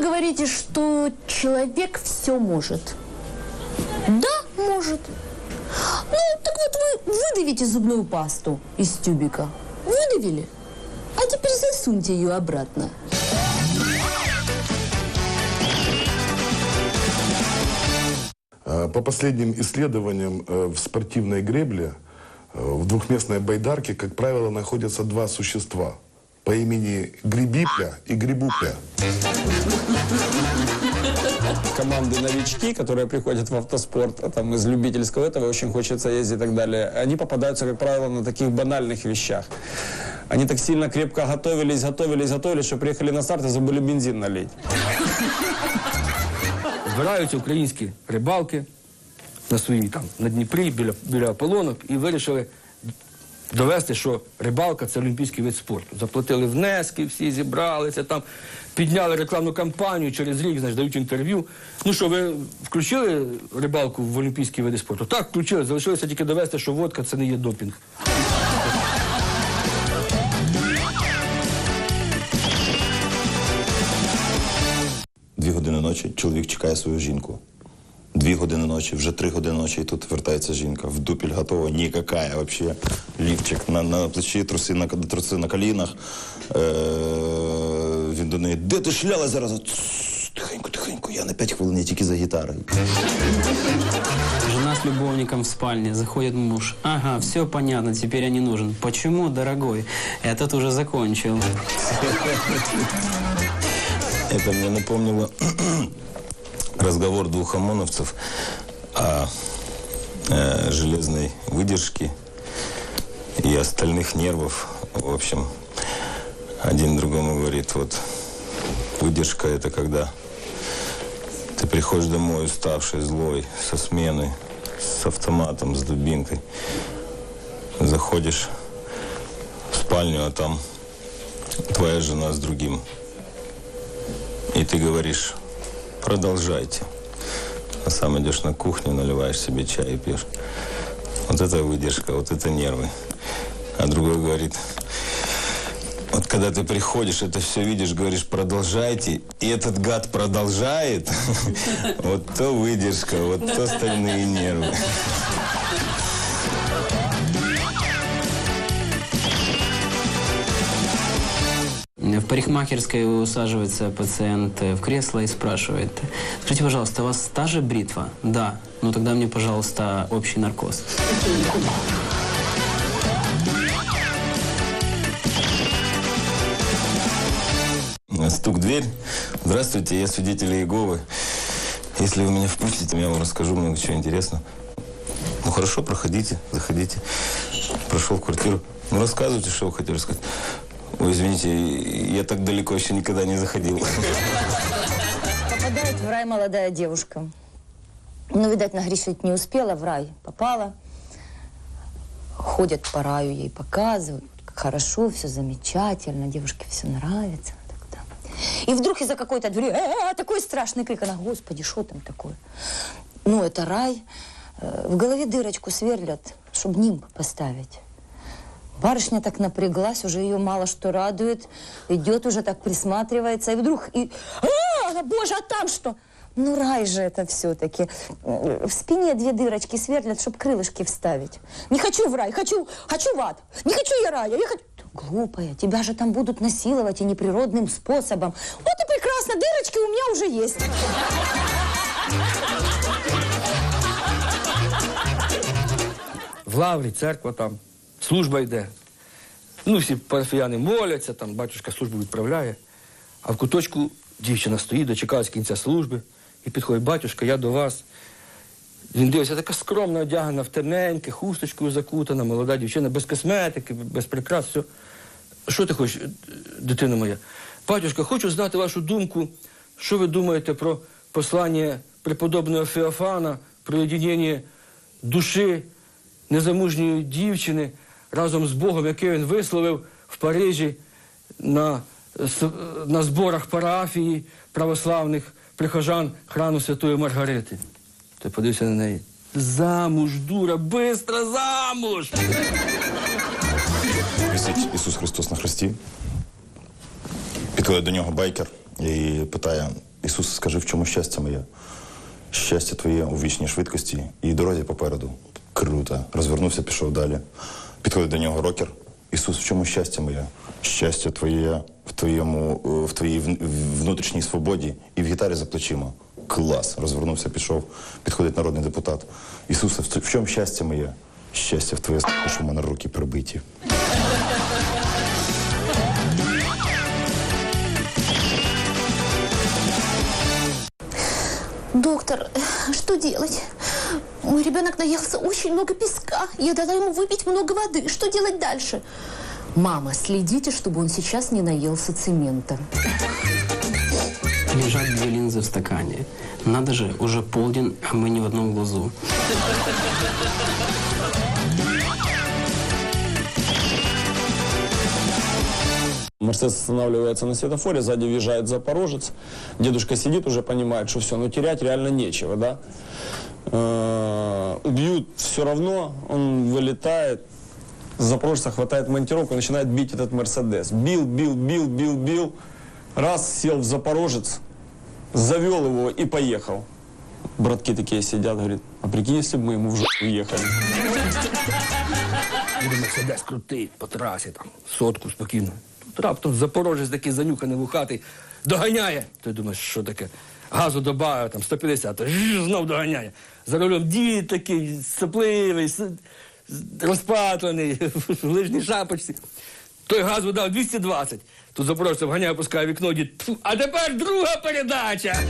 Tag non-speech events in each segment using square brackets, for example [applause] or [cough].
Говорите, что человек все может. Да, может. Ну, так вот вы выдавите зубную пасту из тюбика. Выдавили? А теперь засуньте ее обратно. Э, По последним исследованиям э, в спортивной гребле э, в двухместной байдарке, как правило, находятся два существа по имени Грибипля и Грибупля. команды новички, которые приходят в автоспорт, а там из любительского этого очень хочется ездить и так далее, они попадаются, как правило, на таких банальных вещах. Они так сильно крепко готовились, готовились, готовились, что приехали на старт и забыли бензин налить. збираються українські рибалки на своїй там на Дніпрі біля, біля ополонок і вирішили довести, що рибалка це олімпійський вид спорту. Заплатили внески, всі зібралися там, підняли рекламну кампанію через рік, значить, дають інтерв'ю. Ну що, ви включили рибалку в олімпійські види спорту? Так, включили. Залишилося тільки довести, що водка це не є допінг. Дві години ночі чоловік чекає свою жінку. Дві години ночі, вже три години ночі, і тут вертається жінка. В дупіль готова, нікакая вообще. Лівчик на, на плечі, труси на, труси на колінах. Е, він до неї, де ти шляла зараз? Тихенько, тихенько, я на п'ять хвилин, я тільки за гітарою. Жена с любовником в спальне, заходит муж. Ага, все понятно, теперь я не нужен. Почему, дорогой? Этот уже закончил. Это мне напомнило разговор двух ОМОНовцев о э, железной выдержке и остальных нервов. В общем, один другому говорит, вот выдержка это когда ты приходишь домой уставший, злой, со смены, с автоматом, с дубинкой. Заходишь в спальню, а там твоя жена с другим. И ты говоришь, продолжайте. А сам идешь на кухню, наливаешь себе чай и пьешь. Вот это выдержка, вот это нервы. А другой говорит, вот когда ты приходишь, это все видишь, говоришь, продолжайте, и этот гад продолжает, [laughs] вот то выдержка, вот то остальные нервы. Парикмахерской усаживается пациент в кресло и спрашивает. Скажите, пожалуйста, у вас та же бритва? Да. Ну тогда мне, пожалуйста, общий наркоз. Стук в дверь. Здравствуйте, я свидетель Иеговы. Если вы меня впустите, я вам расскажу много чего интересного. Ну хорошо, проходите, заходите. Прошел в квартиру. Ну рассказывайте, что вы хотели сказать. Ой, извините, я так далеко еще никогда не заходил. Попадает в рай молодая девушка. Ну, видать, нагрешить не успела, в рай попала. Ходят по раю, ей показывают, как хорошо, все замечательно, девушке все нравится. Так, да. И вдруг из-за какой-то двери «Э, такой страшный крик. Она, господи, что там такое? Ну, это рай. Э, В голове дырочку сверлят, чтобы нимб поставить. Барышня так напряглась, уже ее мало что радует. Идет уже так присматривается, и вдруг... И... А, боже, а там что? Ну, рай же это все-таки. В спине две дырочки сверлят, чтобы крылышки вставить. Не хочу в рай, хочу, хочу в ад. Не хочу я рая, я хочу... Глупая, тебя же там будут насиловать и неприродным способом. Вот и прекрасно, дырочки у меня уже есть. В лаврі, церква там, служба йде. Ну, всі парафіяни моляться, там батюшка службу відправляє. А в куточку дівчина стоїть, дочекалась кінця служби, і підходить батюшка, я до вас. Він дивиться, така скромно одягана в темненьке, хусточкою закутана, молода дівчина, без косметики, без прикрас. Все. Що ти хочеш, дитина моя? Батюшка, хочу знати вашу думку, що ви думаєте про послання преподобного Феофана, про єдинення душі незамужньої дівчини разом з Богом, яке він висловив в Парижі на, на зборах парафії православних прихожан храму Святої Маргарити. Ти подивився на неї. Замуж, дура, бистро замуж! Висить Ісус Христос на хресті. Підходить до нього байкер і питає: Ісус, скажи, в чому щастя моє? Щастя твоє у вічній швидкості і дорозі попереду. Круто. Розвернувся, пішов далі. Підходить до нього рокер. Ісус, в чому щастя моє? Щастя твоє в твоєму, е, в твоїй внутрішній свободі і в гітарі за плечима. Клас. Розвернувся, пішов. Підходить народний депутат. Ісусе, в чому щастя моє? Щастя в твоє що в мене руки прибиті. Доктор, что делать? Мой ребенок наелся очень много песка. Я дала ему выпить много воды. Что делать дальше? Мама, следите, чтобы он сейчас не наелся цемента. Лежат две линзы в стакане. Надо же, уже полдень, а мы не в одном глазу. Мерседес останавливается на светофоре, сзади въезжает запорожец. Дедушка сидит, уже понимает, что все, ну терять реально нечего, да. Э, Убьют все равно, он вылетает, запорожца хватает монтировку, начинает бить этот Мерседес. Бил, бил, бил, бил, бил. Раз сел в запорожец, завел его и поехал. Братки такие сидят, говорит, а прикинь, если бы мы ему в жопу уехали. Буде Мерседес крутий по трасі, там, сотку спокійно. Раптом запорожець такий занюханий вухатий, доганяє. Ти думаєш, що таке? Газу добавив, там 150, жж, знов доганяє. За рулем дід такий сопливий, розпатлений, [laughs] в лижній шапочці. Той газу дав 220. Тут запорожця вганяє, пускає вікно, дід. «Тьфу, А тепер друга передача.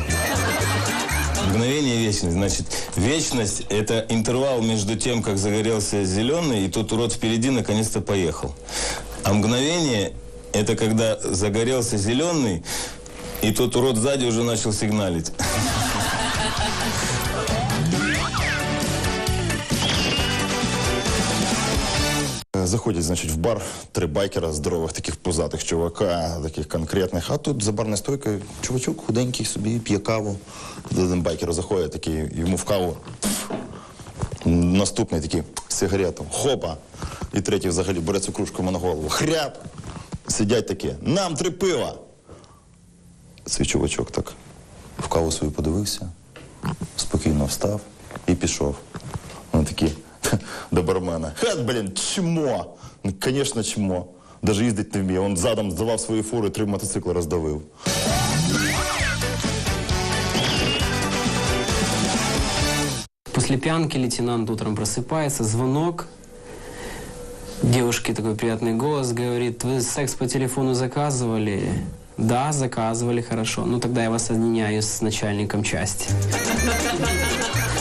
Мгновение вечность. Значит, вечность – это интервал между тем, как загорелся зеленый, и тот урод впереди наконец-то поехал. А мгновение – это когда загорелся зеленый, и тот урод сзади уже начал сигналить. Е, Заходять, значить, в бар три байкера здорових, таких позатих чувака, таких конкретних. А тут за барною стойкою чувачок худенький собі п'є каву. До один байкер заходить, такий, йому в каву. Наступний такий сигарету. Хопа. І третій взагалі бере цю кружку йому на голову. Хряп. Сидять такі. Нам три пива. Цей чувачок так в каву свою подивився, спокійно встав і пішов. Вони такі до бармена. Хет, блін, чмо. Ну, звісно, чмо. Даже їздить не вміє. Он задом здавав свої фури, три мотоцикли роздавив. После пьянки лейтенант утром просыпается, звонок Девушке такой приятный голос говорит, вы секс по телефону заказывали? Да, заказывали, хорошо. Ну тогда я вас соединяю с начальником части.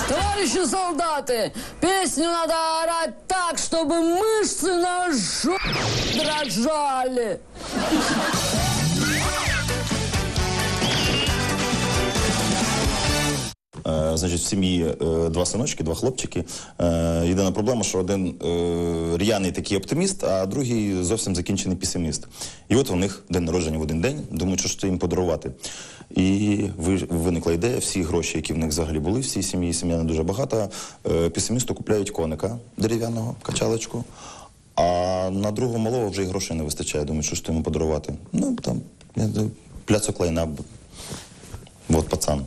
Товарищи солдаты, песню надо орать так, чтобы мышцы на жопе дрожали. Значить, в сім'ї е, два синочки, два хлопчики. Е, єдина проблема, що один е, р'яний такий оптиміст, а другий зовсім закінчений песиміст. І от у них день народження в один день, думають, що ж то їм подарувати. І виникла ідея, всі гроші, які в них взагалі були, всі сім'ї, сім'я не дуже багата, е, песимісту купляють коника дерев'яного, качалочку. А на другого малого вже і грошей не вистачає. Думаю, що ж то йому подарувати. Ну, там, пляцок лайна Вот пацан.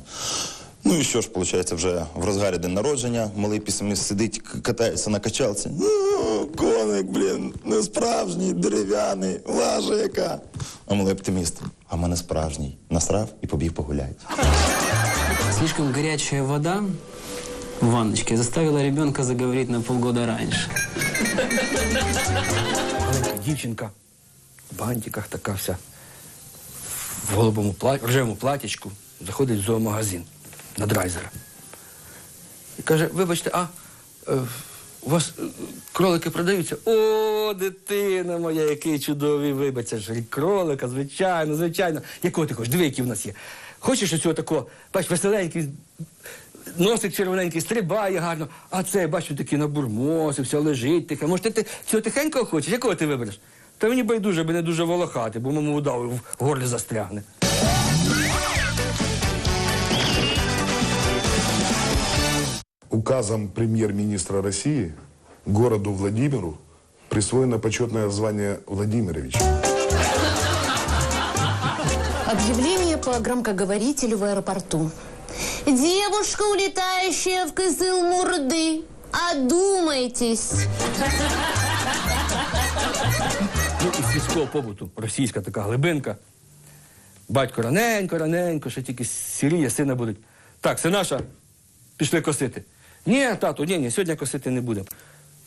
Ну і що ж, виходить, вже в розгарі день народження, малий пісиміст сидить, катається на качалці. Ну, коник, блін, не справжній, дерев'яний, лажа яка. А малий оптиміст. А мене справжній. Насрав і побіг погуляти. Слишком горячая вода в ванночке заставила ребенка заговорить на полгода раньше. Маленька дівчинка в бантиках така вся, в голубому платі, рожевому платічку, заходить в зоомагазин на драйзера. І каже, вибачте, а е, у вас е, кролики продаються? О, дитина моя, який чудовий вибач, ж кролика, звичайно, звичайно. Якого ти хочеш? Диви, які в нас є. Хочеш оцього такого, бач, веселенький, носик червоненький, стрибає гарно, а це, бачу, такий набурмосився, лежить тихо. Може, ти, цього тихенького хочеш? Якого ти вибереш? Та мені байдуже, аби не дуже волохати, бо моєму удаву в горлі застрягне. Указом премьер-министра России городу Владимиру присвоено почетное звание Владимирович. Объявление по громкоговорителю в аэропорту. Девушка, улетающая в Кызыл-Мурды, одумайтесь. Ну, із сільського побуту, російська така глибинка. Батько раненько, раненько, ще тільки сіріє, сина будуть. Так, синаша, пішли косити. Ні, тату, ні, ні, сьогодні косити не будемо.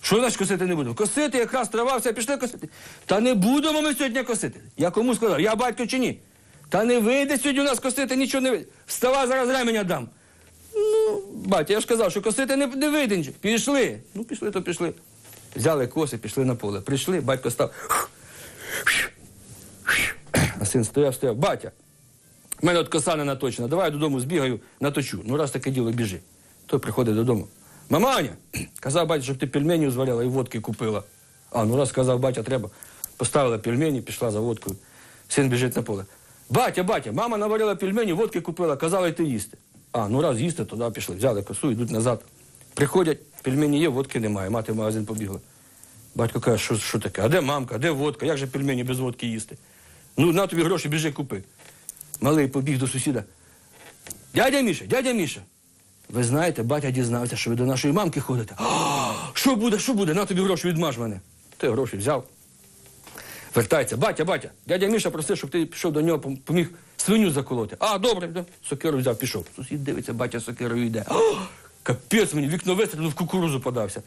Що значить косити не будемо? Косити якраз трава, все, пішли косити. Та не будемо ми сьогодні косити. Я кому сказав, я батько чи ні? Та не вийде сьогодні у нас косити, нічого не вийде. Вставай, зараз ременя дам. Ну, батя, я ж казав, що косити не, не вийде. Пішли. Ну, пішли, то пішли. Взяли коси, пішли на поле. Прийшли, батько став. А син стояв, стояв. Батя, в мене от коса не наточена, давай я додому збігаю, наточу. Ну, раз таке діло, біжи. Той приходить додому. Маманя, [clears throat] казав батя, щоб ти пельменів зварила і водки купила. А, ну раз сказав батя, треба. Поставила пельмені, пішла за водкою. Син біжить на поле. Батя, батя, мама наварила пельмені, водки купила, казала йти їсти. А, ну раз їсти, туди пішли. Взяли косу, йдуть назад. Приходять, пельмені є, водки немає. Мати в магазин побігла. Батько каже, що, що таке? А де мамка, де водка? Як же пельмені без водки їсти? Ну, на тобі гроші, біжи купи. Малий побіг до сусіда. Дядя Міша, дядя Міша. Ви знаєте, батя дізнався, що ви до нашої мамки ходите. «А, Що буде, що буде? На тобі гроші відмаж мене. Ти гроші взяв. Вертається, батя, батя, дядя Міша просив, щоб ти пішов до нього, поміг свиню заколоти. А, добре, да. сокиру взяв, пішов. Сусід дивиться, батя сокирою йде. «А, Капець мені, вікно вистрілив, в кукурузу подався.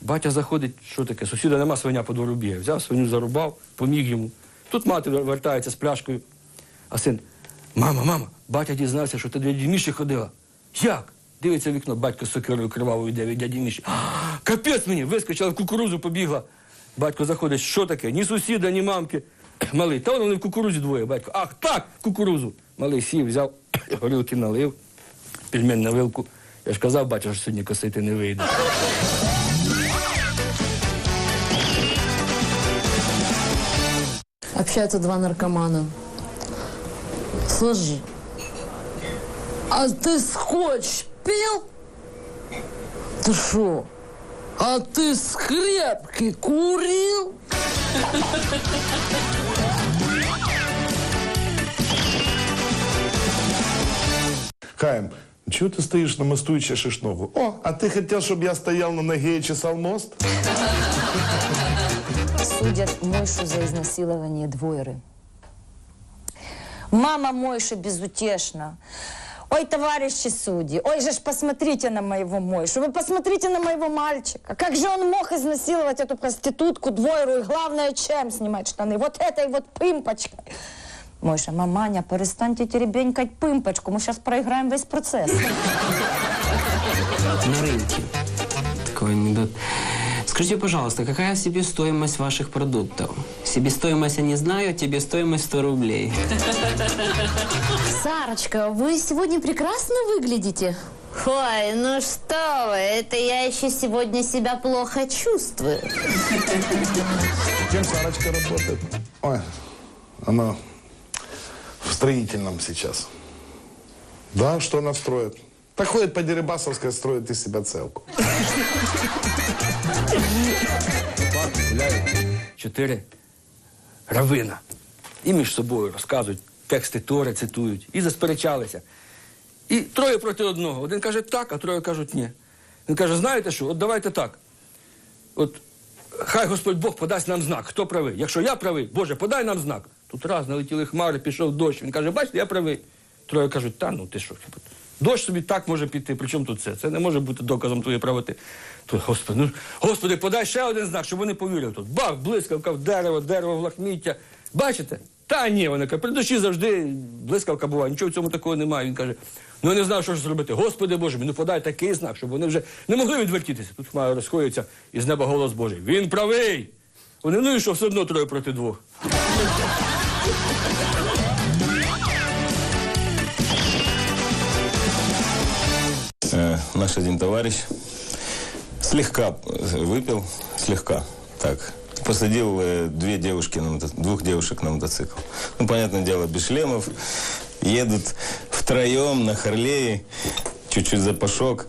Батя заходить, що таке? Сусіда нема свиня по двору бігає. Взяв свиню, зарубав, поміг йому. Тут мати вертається з пляшкою. А син, мама, мама, батя дізнався, що ти до дяді Міші ходила. Як? Дивиться вікно, батько з сокирою кривавою йде від дяді Міші. Капець мені, вискочила в кукурузу, побігла. Батько заходить, що таке? Ні сусіда, ні мамки. Малий, та вони в кукурузі двоє. Батько, ах, так, кукурузу. Малий сів, взяв, горілки налив, пельмень на вилку. Я ж казав, батя, що сьогодні косити не вийде. Общаются два наркомана. Слушай, а ты скотч пил? Ты шо? А ты скрепки курил? Хаим, чего ты стоишь на мосту и чешешь ногу? О, а ты хотел, чтобы я стоял на ноге и чесал мост? Судят Мойшу за изнасилование двойры. Мама Мойши безутешна. Ой, товарищи судьи, ой же ж посмотрите на моего Мойшу, вы посмотрите на моего мальчика. Как же он мог изнасиловать эту проститутку, двойру, и главное, чем снимать штаны? Вот этой вот пымпочкой. Мойша, маманя, перестаньте теребенькать пымпочку, мы сейчас проиграем весь процесс. На рынке. Такой анекдот. Скажите, пожалуйста, какая себестоимость ваших продуктов? Себестоимость я не знаю, тебе стоимость 100 рублей. Сарочка, вы сегодня прекрасно выглядите. Ой, ну что вы, это я еще сегодня себя плохо чувствую. Кем Сарочка работает? Ой, она в строительном сейчас. Да, что она строит? Так ходит по Дерибасовской, строит из себя целку. чотири равина. І між собою розказують, тексти Тори цитують, і засперечалися. І троє проти одного. Один каже так, а троє кажуть ні. Він каже, знаєте що, от давайте так. От хай Господь Бог подасть нам знак, хто правий. Якщо я правий, Боже, подай нам знак. Тут раз налетіли хмари, пішов дощ. Він каже, бачите, я правий. Троє кажуть, та ну ти що? Дощ собі так може піти. Причому тут це? Це не може бути доказом твоєї правоти. То, Господи, ну, Господи, подай ще один знак, щоб вони повірили. Тут бах, блискавка в дерево, дерево в лахміття. Бачите? Та ні, вони кажуть, при дощі завжди блискавка буває, нічого в цьому такого немає. Він каже, ну я не знаю, що ж зробити. Господи Боже, мій, ну подай такий знак, щоб вони вже не могли відвертітися. Тут хмара розходиться, і з неба голос Божий. Він правий. Вони, ну і що, все одно троє проти двох. Э, наш один товарищ слегка э, выпил, слегка, так, посадил э, две девушки на мото- двух девушек на мотоцикл. Ну, понятное дело, без шлемов, едут втроем на Харлее, чуть-чуть запашок,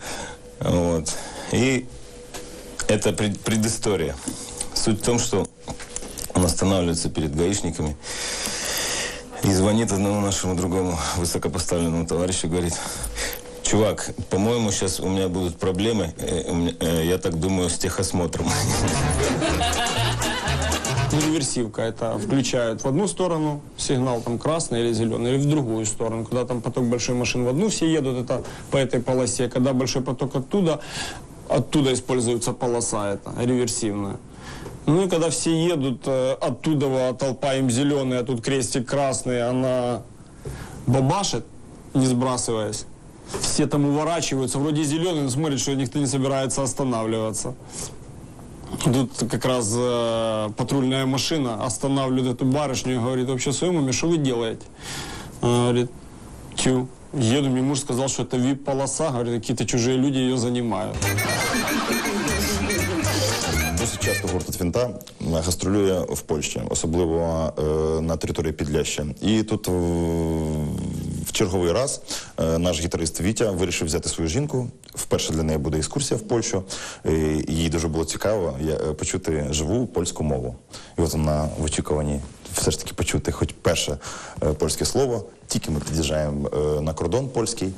вот. И это пред- предыстория. Суть в том, что он останавливается перед гаишниками, И звонит одному нашему другому высокопоставленному товарищу, говорит, чувак, по-моему, сейчас у меня будут проблемы, э, э, я так думаю, с техосмотром. Реверсивка это включают в одну сторону сигнал там красный или зеленый, или в другую сторону. Когда там поток большой машин в одну все едут, это по этой полосе. Когда большой поток оттуда, оттуда используется полоса эта реверсивная. Ну и когда все едут, э, оттуда толпа им зеленый, а тут крестик красный, она бабашит, не сбрасываясь. Все там уворачиваются, вроде зеленый, но смотрят, что никто не собирается останавливаться. Тут как раз э, патрульная машина останавливает эту барышню и говорит, вообще в своем уме, что вы делаете? Она говорит, тю, еду, мне муж сказал, что это вип-полоса, говорит, какие-то чужие люди ее занимают. Досить часто гурт Твінта гастролює в Польщі, особливо е, на території Підляща. І тут в, черговий раз е, наш гітарист Вітя вирішив взяти свою жінку. Вперше для неї буде екскурсія в Польщу. І їй дуже було цікаво е, почути живу польську мову. І от вона в очікуванні все ж таки почути хоч перше е, польське слово. Тільки ми під'їжджаємо на кордон польський.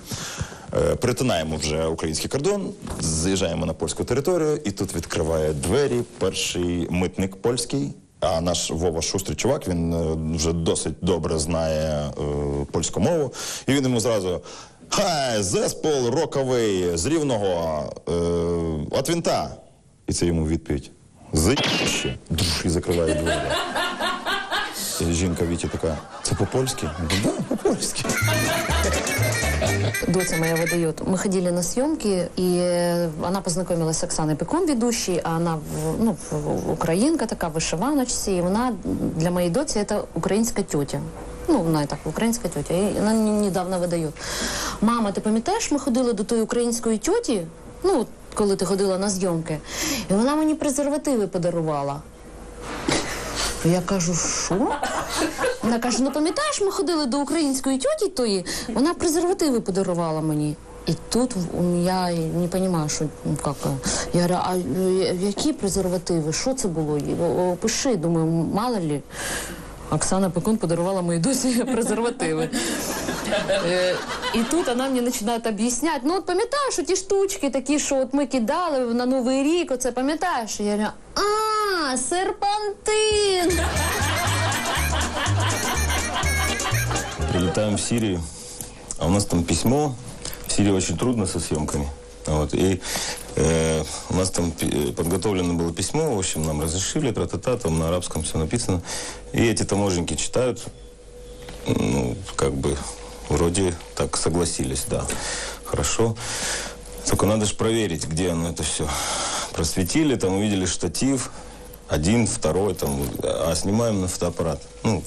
Перетинаємо вже український кордон, заїжджаємо на польську територію, і тут відкриває двері перший митник польський. А наш Вова шустрий чувак, він е, вже досить добре знає е, польську мову. І він йому зразу. Хай, зеспол роковий з рівного е, от вінта. І це йому відповідь. З і закриває двері І жінка Віті така, це по-польськи? Я кажу, Да, по-польськи. Доця моя выдает. Мы ходили на съемки, и э, она познакомилась с Оксаной Пеком, ведущей, а она в- ну, в- українка така, вишиваночці, і вона для моєї доці це українська тьотя. Ну, вона і так, українська тьотя. І вона мені недавно видає. Мама, ти пам'ятаєш, ми ходили до тої української тьоті, ну, от коли ти ходила на зйомки, і вона мені презервативи подарувала. Я кажу, що? Вона каже: ну пам'ятаєш, ми ходили до української тьоті тої, вона презервативи подарувала мені. І тут я не розумію, що ну, як. е, Я говорю, а е, які презервативи? Що це було? Опиши, думаю, мало ли. Оксана Пекун подарувала моїй досі [laughs] презервативи. Е, І тут вона мені починає об'ясняти. Ну, от пам'ятаєш, ті штучки такі, що от ми кидали на Новий рік, оце пам'ятаєш? Я говорю, а, серпантин! Прилетаем в Сирию, а у нас там письмо. В Сирии очень трудно со съемками. Вот, и э, у нас там пи- э, подготовлено было письмо, в общем, нам разрешили, тра-та-та, там на арабском все написано. И эти таможенники читают, ну, как бы, вроде так согласились, да, хорошо. Только надо же проверить, где оно это все. Просветили, там увидели штатив, один, второй, там, а снимаем на фотоаппарат. Ну,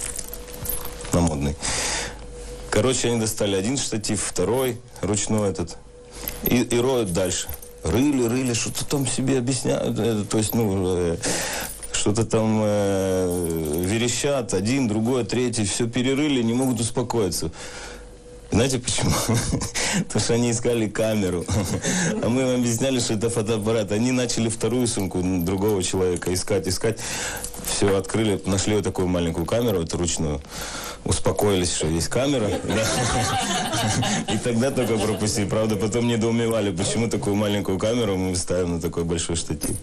на модный. Короче, они достали один штатив, второй, ручной этот, и, и роют дальше. Рыли, рыли, что-то там себе объясняют, э, то есть, ну, э, что-то там э, верещат, один, другой, третий, все перерыли, не могут успокоиться. Знаете почему? [laughs] Потому что они искали камеру. [laughs] А мы им объясняли, что это фотоаппарат. Они начали вторую сумку другого человека искать, искать. Все, открыли, нашли вот такую маленькую камеру, эту ручную. Успокоились, что есть камера. [laughs] И тогда только пропустили. Правда, потом недоумевали, почему такую маленькую камеру мы ставим на такой большой штатив.